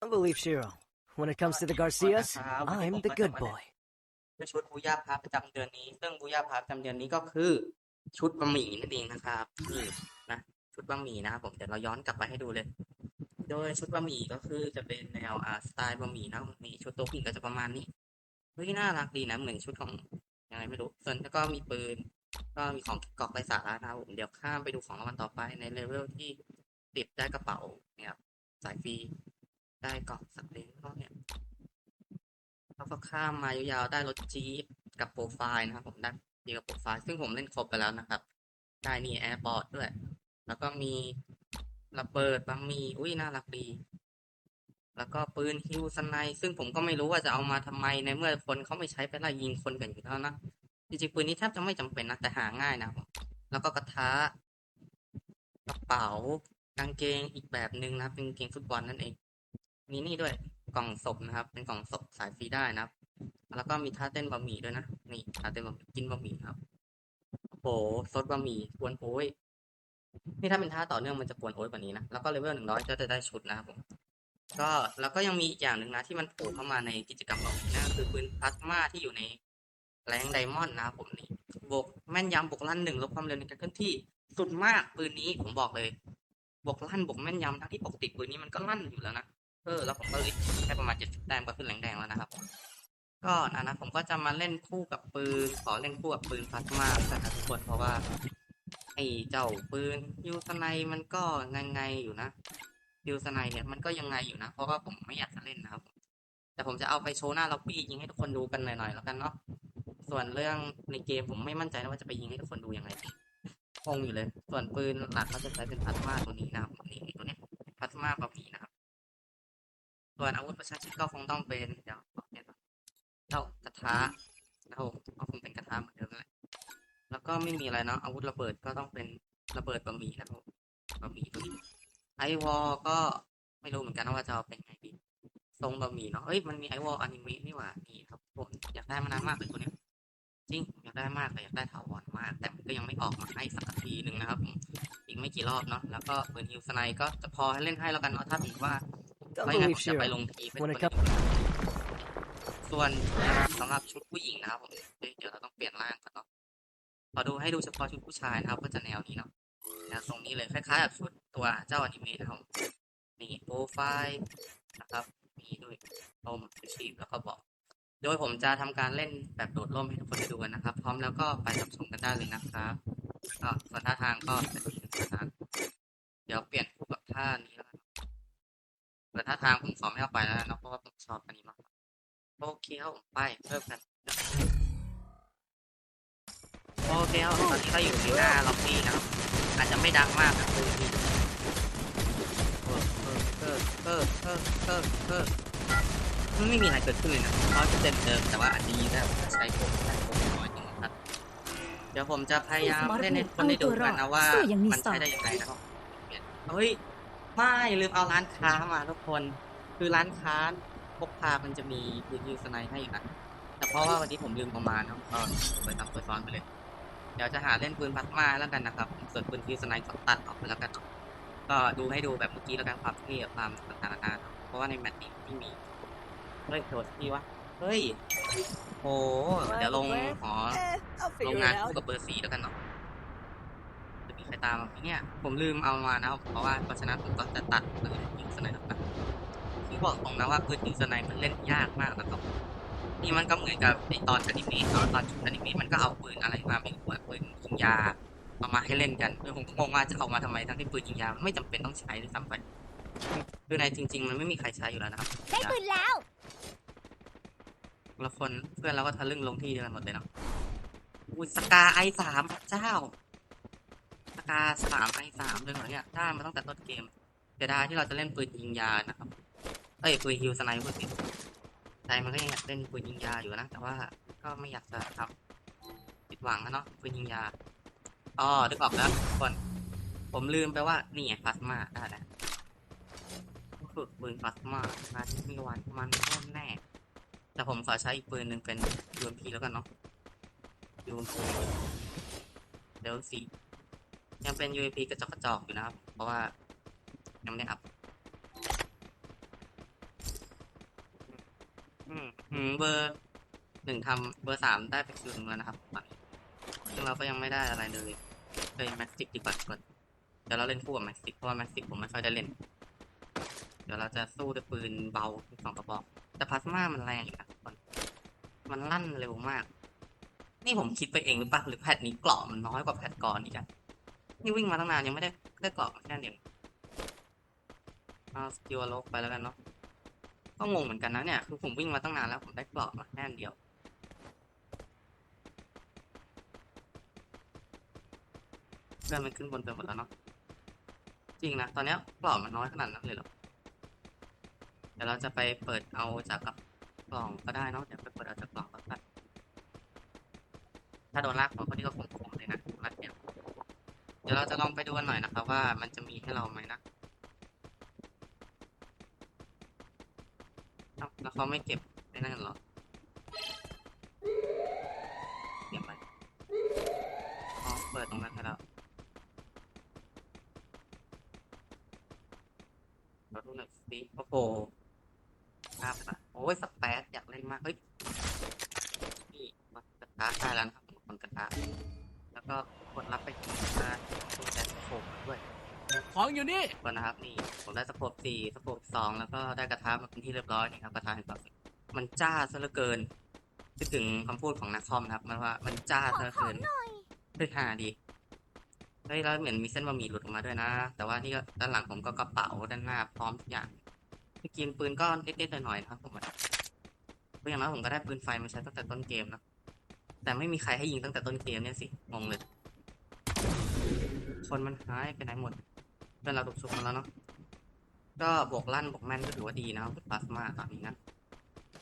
Don't believe Shiro. When it comes to the Garcias, I'm the good boy. ชุดบูย่าพาประจำเดือนนี้ ซึ่งบูย่าพาประจำเดือนนี้ก็คือ ชุดบะหมี่นั่นเองนะครับนี่นะชุดบะหมี่นะครับผมเดี๋ยวเราย้อนกลับไปให้ดูเลย โดยชุดบะหมี่ก็คือจะเป็นแนวอ่าสไตล์บะหมี่นะนี่ชุดโตัวผู้หญิงก็จะประมาณนี้เฮ้ยน่ารักดีนะเหมือนชุดของยังไงไม่รู้ส่วนแล้วก็มีปืน ก็มีของกรอกไรสาระนะครับผมเดี๋ยวข้ามไปดูของรางวัลต่อไปในเลเวลที่ติดได้กระเป๋าเนี่ยครับสายฟรี ได้เกล่องสัตว์เลี้ยงก็เนี่ยแล้วก็ข้ามมายาวๆได้รถจี๊ปกับโปรไฟล์นะครับ ผมได้ดีกับโปรไฟล์ซึ่งผมเล่นครบไปแล้วนะครับ ได้นี่แอร์บอร์ดด้วย แล้วก็มีระเบิดบะหมี่อุ้ยน่ารักดี แล้วก็ปืนฮิวสไนป์ซึ่งผมก็ไม่รู้ว่าจะเอามาทำไมในเมื่อคนเขาไม่ใช้ไปไล่ยิงคนกันอยู่แล้วนะจริงๆปืนนี้แทบจะไม่จำเป็นนะแต่หาง่ายนะครับผมแล้วก็กระทะกระเป๋ากางเกงอีกแบบหนึ่งนะครับเป็นกางเกงฟุตบอลนั่นเอง มีนี่ด้วยกล่องศพนะครับ เป็นกล่องศพสายฟรีได้นะครับ แล้วก็มีท่าเต้นบะหมี่ด้วยนะนี่ท่าเต้นบะหมี่กินบะหมี่ครับโอ้โหซดบะหมี่กวนโอ้ยนี่ถ้าเป็นท่าต่อเนื่องมันจะกวนโอ้ยกว่านี้นะแล้วก็เลเวลหนึ่งร้อยก็จะได้ชุดนะครับผมก็แล้วก็ยังมีอีกอย่างหนึ่งนะที่มันโผล่เข้ามาในกิจกรรมบะหมี่นะคือปืนพลาสมาที่อยู่ในแรงไดมอนด์นะครับผมนี่บวกแม่นยำบวกลั่นหนึ่งลดความเร็วในการเคลื่อนที่สุดมากปืนนี้ผมบอกเลยบวกลั่นบวกแม่นยำทั้งที่ปกติปืนนี้มันก็ลั่นอยู่แล้วนะ เออแล้วผมก็เลยแค่ประมาณเจ็ดสิบแต้มก็ขึ้นแรงแดงแล้วนะครับ ก็นะนะผมก็จะมาเล่นคู่กับปืน ขอเล่นคู่กับปืนพลาสมากันทุกคนเพราะว่าไอ้เจ้าปืนยูสไนมันก็ไงไงอยู่นะยูสไนเนี่ยมันก็ยังไงอยู่นะ เพราะว่าผมไม่อยากจะเล่นนะครับ แต่ผมจะเอาไปโชว์หน้าล็อบบี้ยิงให้ทุกคนดูกันหน่อยๆแล้วกันเนาะส่วนเรื่องในเกมผมไม่มั่นใจนะว่าจะไปยิงให้ทุกคนดูยังไงคงอยู่เลย ส่วนปืนหลักก็จะใช้เป็นพลาสมาตัวนี้นะครับนี่ตัวนี้พลาสมาแบบนี้นะ ส่วนอาวุธประชาชนก็คงต้องเป็นเดี๋ยวบอกเนี่ยเท่ากระทะนะครับผมก็คงเป็นกระทะเหมือนเดิมแหละแล้วก็ไม่มีอะไรเนาะอาวุธระเบิดก็ต้องเป็นระเบิดบะหมี่นะครับบะหมี่ตัวนี้ไอวอลก็ไม่รู้เหมือนกันว่าจะเป็นไงดีทรงบะหมี่เนาะเอ้ยมันมีไอวอลอนิเมะนี่หว่านี่ครับผมอยากได้มานานมากเลยตัวนี้จริงอยากได้มากเลยอยากได้ถาวรมาก แต่มันก็ยังไม่ออกมาให้สักทีหนึ่งนะครับ อีกไม่กี่รอบเนาะแล้วก็ปืนฮิวสไนก็จะพอให้เล่นให้แล้วกันเนาะถ้าถือว่า ไม่งั้น believe ผมจะไป Shiro. ลงทีเป็น When คน it comes ส่วนสำหรับชุดผู้หญิงนะครับผมเอ้ยเดี๋ยวเราต้องเปลี่ยนร่างก่อนเนาะขอดูให้ดูเฉพาะชุดผู้ชายนะครับ ก็จะแนวนี้เนาะแนวทรงนี้เลยคล้ายๆกับชุดตัวเจ้าอนิเมะนะครับผมนี่โปรไฟล์นะครับ มีด้วยร่มชีพแล้วก็บอก โดยผมจะทำการเล่นแบบโดดร่มให้ทุกคนได้ดูกันนะครับ พร้อมแล้วก็ไปรับชมกันได้เลยนะครับก็ส่วนท่าทางก็จะมีนะครับเดี๋ยวเปลี่ยนคู่กับท่านี้ แต่ถ้าทางผมขอไม่เอาไปแล้วนะเพราะว่าผมชอบอันนี้มากโอเคครับผมไปเริ่มกันโอเคครับตอนนี้ก็อยู่ที่หน้าล็อบบี้นะครับ อาจจะไม่ดังมากนะคือมีเออเออเออเออเออเออมันไม่มีอะไรเกิดขึ้นเลยนะเปอร์เซ็นต์เดิมแต่ว่าอาจจะยิงได้ใช้ผมใช้ผมน้อยจริงนะครับเดี๋ยวผมจะพยายามเล่นให้คนได้ดูกันนะว่ามันใช้ได้ยังไงนะครับเฮ้ย ไม่ลืมเอาร้านค้ามาทุกคน คือร้านค้าพกพามันจะมีปืนยิงสไนให้อยู่นะแต่เพราะว่าวันนี้ผมลืมเอามาเนาะก็ไปทำเปิดซ้อนไปเลย เดี๋ยวจะหาเล่นปืนพลาสมาแล้วกันนะครับส่วนปืนยิงสไนก็ตัดออกไปแล้วกันเนาะก็ดูให้ดูแบบเมื่อกี้แล้วกันความเท่ความต่างๆนานาเพราะว่าในแมตช์นี้ไม่มีเฮ้ยโทษที่วะเฮ้ยโหเดี๋ยวลงหอ Eh, I'll โรง figure งาน it คู่ out. กับเบอร์สี่แล้วกันเนาะ จะมีใครตามมาไหมเนี่ย ผมลืมเอามานะครับเพราะว่าเพราะฉะนั้นผมก็จะตัดปืนยิงสไนด์ออกนะที่บอกตรงนะว่าปืนยิงสไนด์มันเล่นยากมากนะครับนี่มันก็เหมือนกับในตอนอนิเมะตอนตอนชุดอนิเมะมันก็เอาปืนอะไรมาไม่รู้อะปืนยิงยาเอามาให้เล่นกันคือผมก็งงว่าจะเอามาทำไมทั้งที่ปืนยิงยามันไม่จำเป็นต้องใช้ด้วยซ้ำไปคือในจริง ๆ มันไม่มีใครใช้อยู่แล้วนะครับได้ปืนแล้วละคนเพื่อนเราก็ทะลึ่งลงที่เดียวกันหมดเลยเนาะอุ้ยสกาไอสามพระเจ้า สกาสามไอสามเลยเหรอเนี่ยได้มาตั้งแต่ต้นเกมเสียดายที่เราจะเล่นปืนยิงยานะครับ เอ้ยปืนฮิวสไนเปอร์สิใจมันก็ยังอยากเล่นปืนยิงยาอยู่นะ แต่ว่าก็ไม่อยากจะทำผิดหวังนะเนาะปืนยิงยาอ๋อนึกออกแล้วทุกคน ผมลืมไปว่านี่ไงพลาสมาได้แล้วฝึกปืนพลาสมานาที่มีวันมันแน่ แต่ผมขอใช้อีกปืนหนึ่งเป็น UMP แล้วกันเนาะ UMP เดี๋ยวสี ยังเป็น UMP กระจอกกระจอกอยู่นะครับ เพราะว่ายังไม่ได้อัพอืมอืมเบอร์หนึ่งทำเบอร์สามได้ไปคิวหนึ่งแล้วนะครับซึ่งเราก็ยังไม่ได้อะไรเลยเลยแม็กซิกดีกว่าก่อนเดี๋ยวเราเล่นคู่กับแม็กซิกเพราะว่าแม็กซิกผมไม่ค่อยได้เล่น เดี๋ยวเราจะสู้ด้วยปืนเบาสองกระบอก แต่พลาสมามันแรงอยู่นะทุกคนมันลั่นเร็วมาก นี่ผมคิดไปเองหรือเปล่าหรือแพทนี้กราะมันน้อยกว่าแพทก่อนอีกอะ นี่วิ่งมาตั้งนานยังไม่ได้ได้เกราะแค่เดียวเอาสกิลลกไปแล้วกันเนาะก็งงเหมือนกันนะเนี่ยคือผมวิ่งมาตั้งนานแล้วผมได้เกราะมาแค่เดียวเพื่อนมันขึ้นบนไปหมดแล้วเนาะจริงนะตอนนี้เกราะมันน้อยขนาดนั้นเลยหรอเดี๋ยวเราจะไปเปิดเอาจากกับกล่องก็ได้เนาะเดี๋ยวไปเปิดเอาจากกล่องก็ได้ถ้าโดนลากหัวคนนี้ก็คมๆเลยนะรัดเดียว ดี๋ยวเราจะลองไปดูกันหน่อยนะครับว่ามันจะมีให้เราไหมนะแล้วเขาไม่เก็บไอ้นั่นเหรอเก็บไปอ๋อเปิดตรงนั้นให้แล้วเราดูหน่อยสิโอ้โหภาพอะโอ้ยสเปซอยากเล่นมาก เฮ้ย นี่กระทะได้แล้วนะครับคนกระทะแล้วก็กดรับไปที่กระะตัวแต่สโคปมาด้วยของอยู่นี่ก่อนนะครับนี่ผมได้สโคปสี่สโคปสองแล้วก็ได้กระทะมาเป็นที่เรียบร้อยนี่ครับกระทะแห่งความสุขมันจ้าซะเหลือเกินคิดถึงคำพูดของนักคอมนะครับ มันว่ามันจ้าซะเหลือเกินเฮ้ยฮาดีเฮ้ยแล้วเหมือนมีเส้นบะหมี่หลุดออกมาด้วยนะ แต่ว่านี่ก็ด้านหลังผมก็กระเป๋าด้านหน้าพร้อมทุกอย่างเมื่อกี้ปืนก็นิดๆหน่อยๆนะครับผมก็อย่างน้อยผมก็ได้ปืนไฟมาใช้ตั้งแต่ต้นเกมนะแต่ไม่มีใครให้ยิงตั้งแต่ต้นเกมเนี่ยสิงงเลยค นมันหายไปไหนหมดเพื่อนเราถูกชุบมาแล้วเนาะก็บวกลั่นบวกแม่นก็ถือว่าดีนะพลาสมาตอนนี้นะ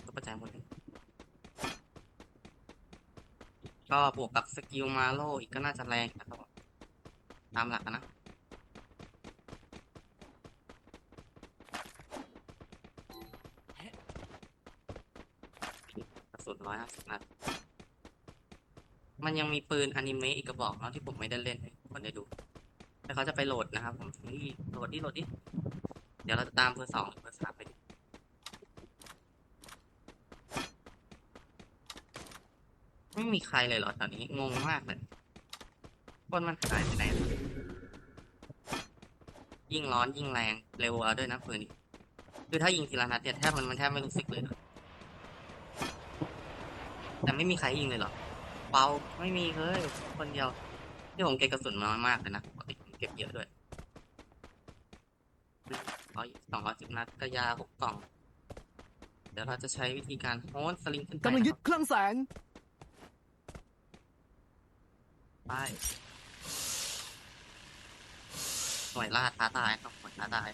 ก็ประจายหมดเลยก็บวกกับสกิลมาโลอีกก็น่าจะแรงนะครับตามหลักอะนะกระสุนร้อยห้าสิบนัดมันยังมีปืนอนิเมะอีกกระบอกเนาะที่ผมไม่ได้เล่นให้คนได้ดู แล้วเขาจะไปโหลดนะครับผมนี่โหลดดิโหลดดิเดี๋ยวเราจะตามเบอร์สองหรือเบอร์สามไปดิไม่มีใครเลยเหรอตอนนี้งงมากเลยคนมันหายไปไหนยิ่งร้อนยิ่งแรงเร็วเอาด้วยนะปืนนี้คือถ้ายิงทีละนัดเนี่ยแทบมันมันแทบไม่รู้สึกเลยนะแต่ไม่มีใครยิงเลยเหรอเปล่าไม่มีเลยคนเดียวที่ผมเก็บกระสุนมาน้อยมากเลยนะ เก็บเยอะด้วยร้อยสองร้อยสิบนัดกระยาหกกล่อง เดี๋ยวเราจะใช้วิธีการโหนสลิงขึ้นไปกำลังยึดนะเครื่องแสง ไปหน่วยล่าท้าตายครับหน่วยท้าตาย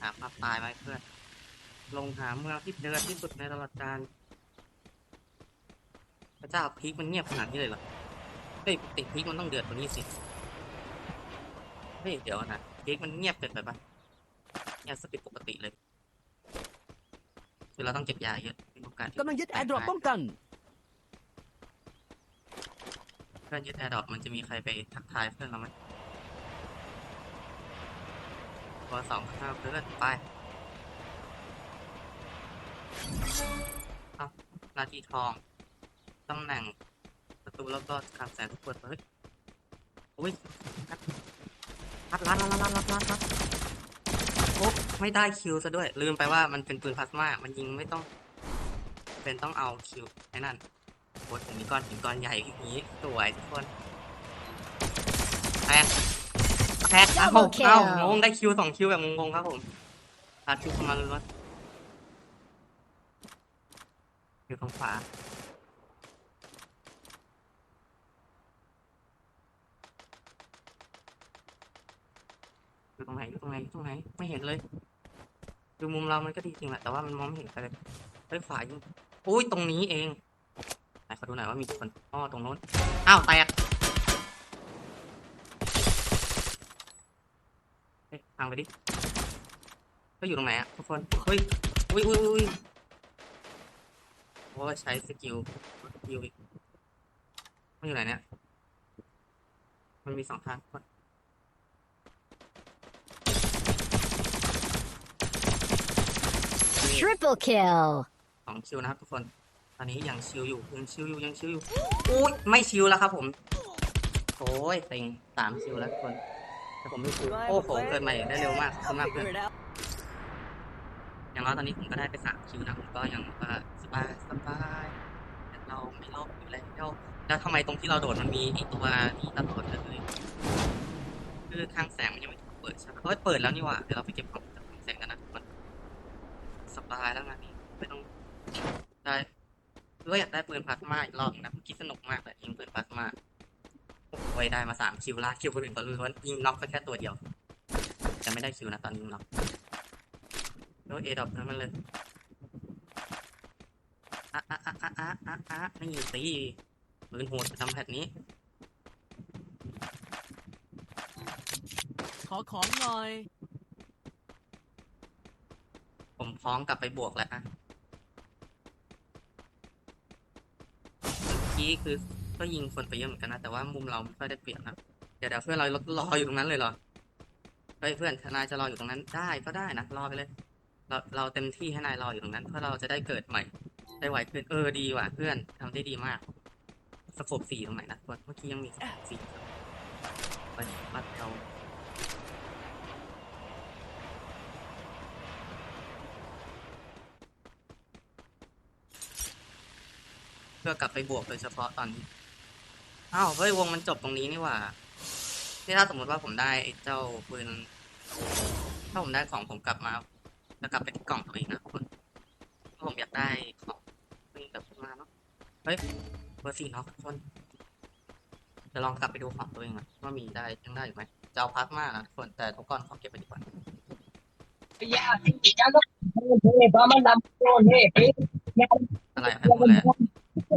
หาภาพตายไว้เพื่อน ลงหาเมืองที่เดือดที่สุดในตลอดกาลพระเจ้าพีคมันเงียบขนาดนี้เลยเหรอ เฮ้ยปกติพีคมันต้องเดือดกว่านี้สิเฮ้ยเดี๋ยวนะพีคมันเงียบเกินไปปะเงียบสปิดปกติเลยคือเราต้องเก็บยาเยอะมีโอกาสที่กำลังยึดแอร์ดรอปป้องกันเพื่อนยึดแอร์ดรอปมันจะมีใครไปทักทายเพื่อนเราไหมตัวสองข้าวเพื่อนไปเอานาทีทองตำแหน่งประตูแล้วก็คำแสนทุกคนเฮ้ยโอ้ย รัดรัดรัดรัดรัดรัดรัดโอ้ไม่ได้คิวซะด้วย ลืมไปว่ามันเป็นปืนพลาสมา มันยิงไม่ต้อง เป็นต้องเอาคิวไอ้นั่นโอ้ยมีก้อนหินก้อนใหญ่อย่างนี้สวยทุกคนแพทแพทเอ้า Double kill เอ้างงได้คิวสองคิวแบบงงๆครับผมตัดคิวเข้ามาเลยว่าอยู่ตรงขวา อยู่ตรงไหนอยู่ตรงไหนอยู่ตรงไหน ไม่เห็นเลย ดูมุมเรามันก็ดีจริงแหละแต่ว่ามันมองไม่เห็นใครเลยเฮ้ยขวายิงอุ้ยตรงนี้เองไหนขอดูหน่อยว่ามีกี่คนอ้อตรงโน้นอ้าวแตกเฮ้ยทางไปดิก็อยู่ตรงไหนอะทุกคนเฮ้ยอุ้ยอุ้ยอุ้ยโอ้ใช้สกิลสกิลอีกมันอยู่ไหนเนี่ยมันมีสองทางทุกคน Triple kill. สองคิวนะครับทุกคน ตอนนี้ยังชิวอยู่ยังชิวอยู่ยังชิวอยู่อุ้ยไม่ชิวแล้วครับผมโอ้ยเต็งสามคิวแล้วทุกคนแต่ผมไม่ชิว Do I have โอ้ a โห plan? เกินมาอีกได้เร็วมากขอบคุณมากเพื่อน Figure it out. อย่างน้อยตอนนี้ผมก็ได้ไปสามคิวนะผมก็ยังว่าสบายสบายแต่เราไม่รอบอยู่แล้วแล้วทำไมตรงที่เราโดดมันมีไอตัวนี้ตลอดเลยคือทางแสงมันยังไม่ถูกเปิดใช่ไหมเฮ้ยเปิดแล้วนี่หว่าเดี๋ยวเราไปเก็บของจากทางแสงกันนะทุกคนสบายแล้วงานนี้ไม่ต้องได้ด้วยอยากได้ปืนพลาสมาอีกรอบนะเมื่อกี้สนุกมากเลยยิงปืนพลาสมาโอ้ยได้มาสามคิวละคิวคนอื่นก็รู้ว่ายิงน็อกก็แค่ตัวเดียวจะไม่ได้คิวนะตอนยิงน็อกแล้วเอดอกนั้นมันเลยอะอะอะอะอะอะอะนี่สิปืนโหดประจำแพทนี้ ขอของหน่อย ท้อมกลับไปบวกแล้วอะเมื่อกี้คือก็ยิงคนไปเยอะเหมือนกันนะ แต่ว่ามุมเราไม่ค่อยได้เปรียบนะเดี๋ยวเดี๋ยวเพื่อนเรารออยู่ตรงนั้นเลยเหรอเฮ้ยเพื่อนทนายจะรออยู่ตรงนั้นได้ก็ได้นะรอไปเลย เราเราเต็มที่ให้นายรออยู่ตรงนั้น เพื่อเราจะได้เกิดใหม่ ได้ไหวขึ้นเออดีว่ะเพื่อนทำได้ดีมากสโคบสี่ตรงไหนนะเมื่อกี้ยังมีสโคบสี่อยู่ไปบัดเรา พื่อกลับไปบวกโดยเฉพาะตอนนี้อ้าวเฮ้ยวงมันจบตรงนี้นี่หว่านี่ถ้าสมมติว่าผมได้เจ้าปืนถ้าผมได้ของผมกลับมาจะกลับไปที่กล่องตัวเองนะคุณถ้าผมอยากได้ของปืนแบบขึ้นมาเนาะเฮ้ยเบอร์สี่เนาะทุกคนจะลองกลับไปดูของตัวเองอะว่ามีได้ยังได้อยู่ไหมจะเอาพลาสมากนะทุกคนแต่ทุกคนขอเก็บไปดีกว่าอะไรอะอะไร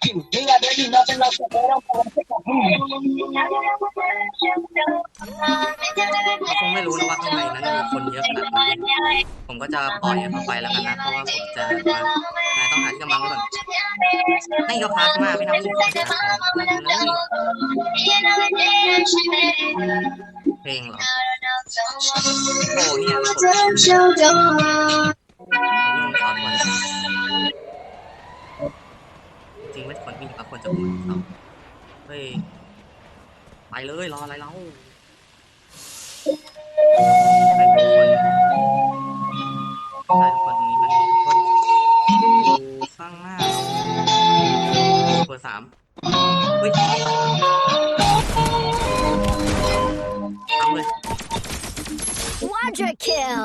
เขาคงไม่รู้นะว่าข้างในนั้นมีคนเยอะขนาดไหนผมก็จะปล่อยเขาไปแล้วกันนะ เพราะว่าผมจะมานายต้องหาที่กำบังไว้ก่อนให้เขาพักมาไม่ต้องรีบเข้าไปหาของเลยเพลงเหรอโอ้เนี่ย เลยรออะไรเราไม่ควรใช่ทุกคนตรงนี้มันคนข้างหน้าเราเบอร์สามเฮ้ยเอาเลย Quadra kill.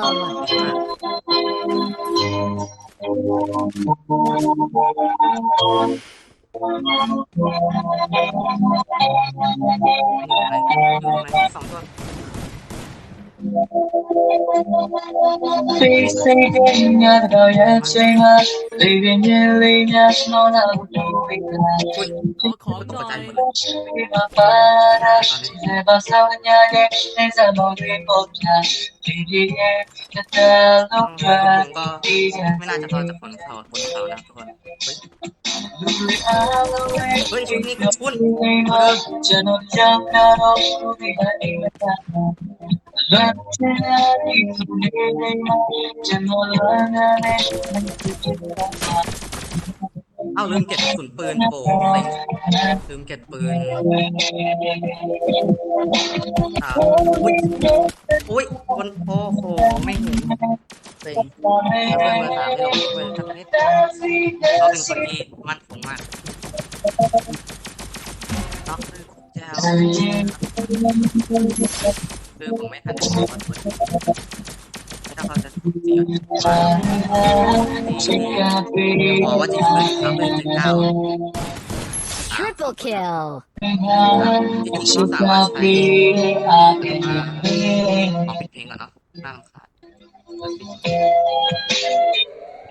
อยู่ไหนอ ยู่ไหนสองตัว 飞飞电呀，到眼睛啊，里边眼里呀，是那那不能回答。 อุ้ย ขอของ ต ห ก น่ ใจ อย หมดเลย Prima para, se pasa mañana, ne samo riposa, vivire, che te ต้อง loca, ก็ via, ไม่น่าจะพอจะขนเขาบนเขานะทุกคน เฮ้ย lui alla เฮ้ยชุดนี้คือปุ้น prima, già non เอ้าลืมเก็บกระสุนปืนโอ้เซ็งลืมเก็บปืนอาอุ้ยอุ้ยคนโอ้โหไม่เห็นเซ็งเพื่อนเบอร์สามไม่ลงเพื่อนทักนิดเขาเป็นคนที่มั่นคงมากล็อกคือแจ้ว คือผมไม่ทันได้บอกว่าตัวไม่ถ้าเขาจะเสียบอกว่าจะขึ้นเขาเป็นจุดเก้า Triple kill. จริงๆเขาสามารถใช้อ่าของปิดเพลงก่อนเนาะน่ารำคาญเบอร์สี่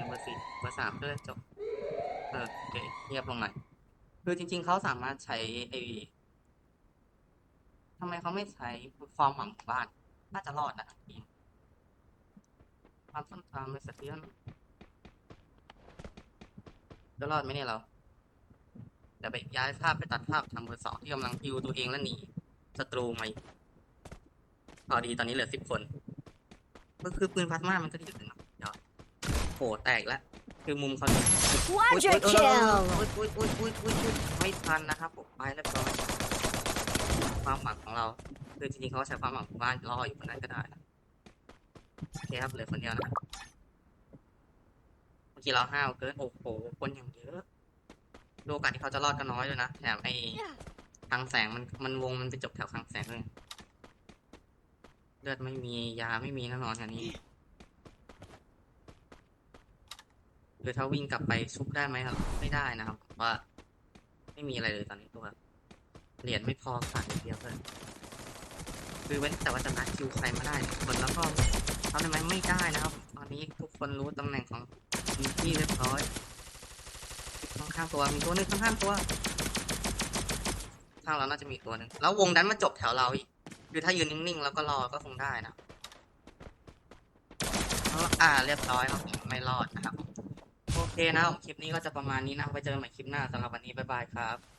เบอร์สี่เบอร์สามก็เลยจบเออโอเคเงียบลงหน่อยคือจริง ๆเขาสามารถใช้ไอ้ทำไมเขาไม่ใช้ความหวังของบ้าน น่าจะรอดนะทีมความต้นทางไม่เสถียรจะรอดไหมเนี่ยเราเดี๋ยวไปย้ายภาพไปตัดภาพทางเบอร์สองที่กำลังฮิวตัวเองและหนีศัตรูมาอีกพอดีตอนนี้เหลือสิบคนก็คือปืนพลาสมามันก็ดีอยู่นะเดี๋ยวโหแตกแล้วคือมุมเขาเนี่ย Quadra โอ๊ย kill! โอ๊ยโอ๊ยโอ๊ยโอ๊ยโอ๊ยโอ๊ยไม่ทันนะครับผมไปแล้วก็ ความหวังของเราคือจริงๆเขาใช้ความหวังของบ้านรออยู่คนนั้นก็ได้นะโอเคครับเหลือคนเดียวนะเมื่อกี้เราห้าวเกินโอ้โหคนอย่างเยอะดูโอกาสที่เขาจะรอดก็น้อยเลยนะแถมไอ้คลังแสงมันมันวงมันไปจบแถวคลังแสงเลยเลือดไม่มียาไม่มีแน่นอนอันนี้หรือถ้าวิ่งกลับไปชุบได้ไหมครับ ไม่ได้นะครับว่า ไม่มีอะไรเลยตอนนี้ตัว เหรียญไม่พอขาดนิดเดียวเลยคือเว้นแต่ว่าจะนัดคิวใครมาได้คนแล้วก็ทำได้ไหมไม่ได้นะครับ ตอนนี้ทุกคนรู้ตำแหน่งของทีมที่เรียบร้อยข้างข้างตัวมีตัวหนึ่งข้างข้างตัวข้างเราน่าจะมีตัวหนึ่งแล้ววงนั้นมาจบแถวเราอีกคือถ้ายืนนิ่งๆแล้วก็รอก็คงได้นะอ่าเรียบร้อยครับไม่รอดนะครับ โอเคนะครับคลิปนี้ก็จะประมาณนี้นะไว้เจอกันใหม่คลิปหน้าสำหรับวันนี้บ๊ายบายครับ